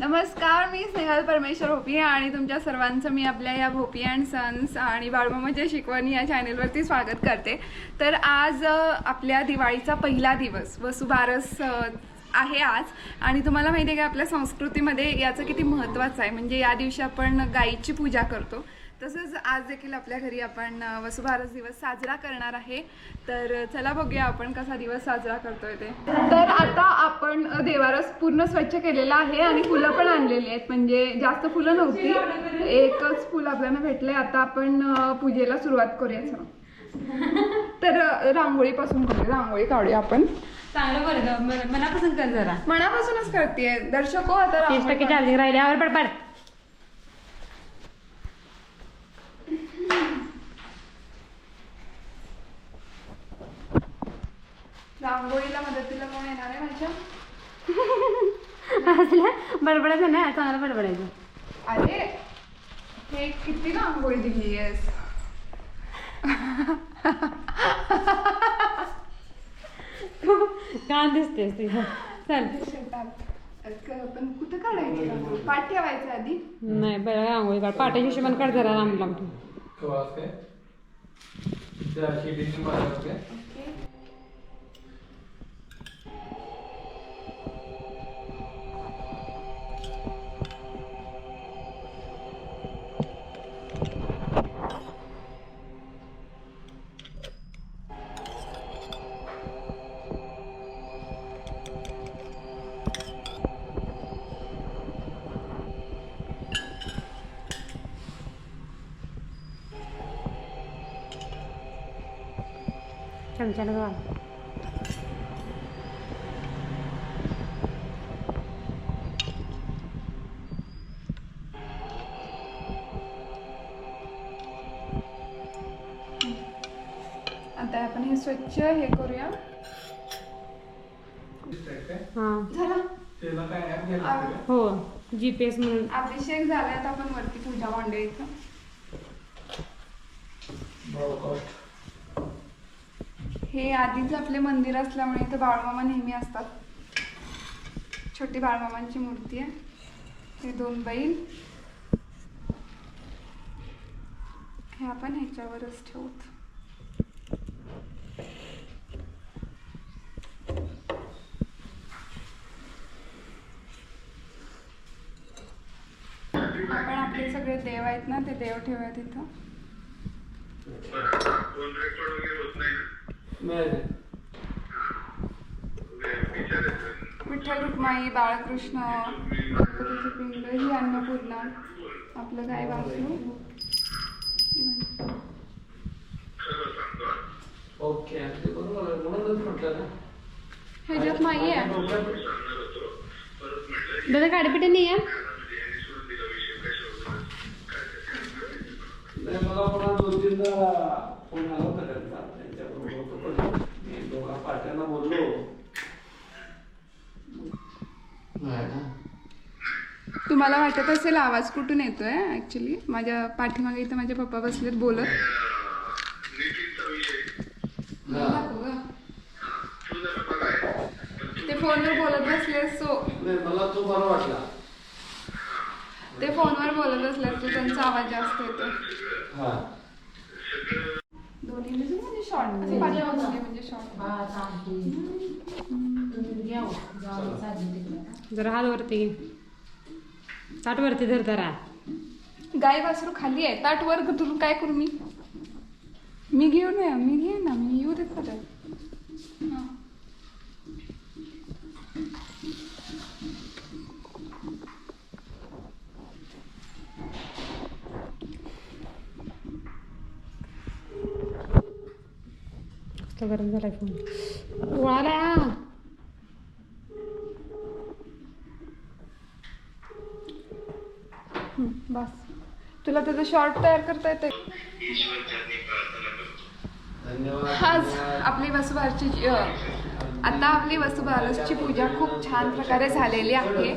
नमस्कार मी स्नेहल परमेश्वर भोपी आणि तुमच्या सर्वांचं मी आपल्या या भोपी अँड सन्स आणि बाळमामाच्या शिकवणी या चॅनेलवरती स्वागत करते. तर आज आपल्या दिवाळीचा पहिला दिवस वसुबारस आहे आज. आणि तुम्हाला माहिती आहे का आपल्या संस्कृतीमध्ये याचं किती महत्त्वाचं आहे. म्हणजे या दिवशी आपण गाईची पूजा करतो. तसंच आज देखील आपल्या घरी आपण अ, वसुबारस दिवस साजरा करणार आहे. तर चला बघूया आपण कसा दिवस साजरा करतोय ते. तर आता आपण देवारस पूर्ण स्वच्छ केलेला आहे आणि फुलं पण आणलेली आहेत. म्हणजे जास्त फुलं नव्हती एकच फुल आपल्याला भेटले आता आपण पूजेला सुरुवात करूया. तर रांगोळीपासून करूया रांगोळी काढूया आपण. चांगलं बरं मनापासून कर जरा. मनापासूनच करते दर्शक आता तीस रांगोळी टक्के काढ- चार्जिंग राहिले आवर पडपड रांगोळीला मदतीला कोण येणार आहे माझ्या? असलं बडबडायचं ना चांगलं बडबडायचं. अरे हे किती रांगोळी दिली आहेस कान दिसतेस तुझ्या चल. पण कुठं काढायची? पाठ ठेवायचं आधी? नाही बरं रांगोळी काढ. पाट्याच्या हिशोबाने काढ जरा लांब लांब ठेव. चमच्यानं घाल आता आपण हे स्वच्छ हे करूया. हां. झाला? हो जी पी एस म्हणून. अभिषेक झाला आता आपण वरती पूजा मांडूया इथं. हे आधीच आपले मंदिर असल्यामुळे इथं बाळमामा नेहमी असतात. छोटी बाळमामांची मूर्ती आहे. हे दोन बैल. हे आपण ह्याच्यावरच ठेवत आपण आपले सगळे देव आहेत ना ते देव ठेवूया तिथं विठ्ठल रुक्माई बाळकृष्ण गणपतीची पिंड ही अन्नपूर्णा आपलं गाय वासरू ओके बरोबर. म्हणूनच म्हटलं ना. ह्याच्यात नाही आहे. दादा गाडीपिटे नाही आहे? मला पुन्हा दोन तीनदा फोन आला होता त्यांचा त्यांच्याबरोबर होतो पण मी दोघा पाट्यांना बोललो नाही ना. तुम्हाला वाटत असेल आवाज कुठून येतोय? ऍक्च्युली माझ्या पाठीमागे इथं माझे पप्पा बसलेत बोलत. ते फोनवर बोलत बसले सो मला तो बरा वाटला. ते फोनवर बोलत बसले तो त्यांचा आवाज जास्त येतो हा. दोन्ही म्हणजे शॉर्ट म्हणजे शॉर्ट जरा हात वरती. ताट वरती धर जरा. गाय वासरू खाली आहे. ताट वर तुला काय करू मी? मी घेऊन या मी घेईन ना मी येऊ देत कसला गरम झालाय फोन. उळाला बस. तुला त्याचं शॉर्ट तयार करता येते आज. आपली वसुबारची आता आपली वसुबारसची पूजा खूप छान प्रकारे झालेली आहे.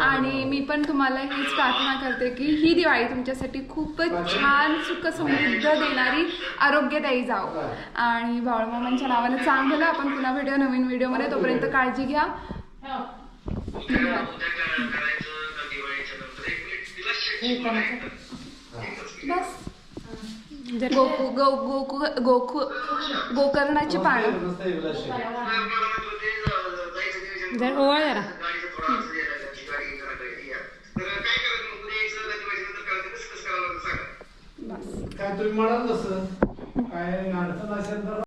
आणि मी पण तुम्हाला हीच प्रार्थना करते की ही दिवाळी तुमच्यासाठी खूपच छान सुख समृद्ध देणारी आरोग्यदायी जाओ. आणि बाळमामांच्या नावानं चांगलं आपण पुन्हा व्हिडिओ नवीन व्हिडिओमध्ये तोपर्यंत काळजी घ्या. धन्यवाद. बस जर गोकू गो गोकू गोकू गोकर्णाची पानं. जर ओवाळ जरा. काय तुम्ही म्हणाल तसं. काय अडचण असेल तर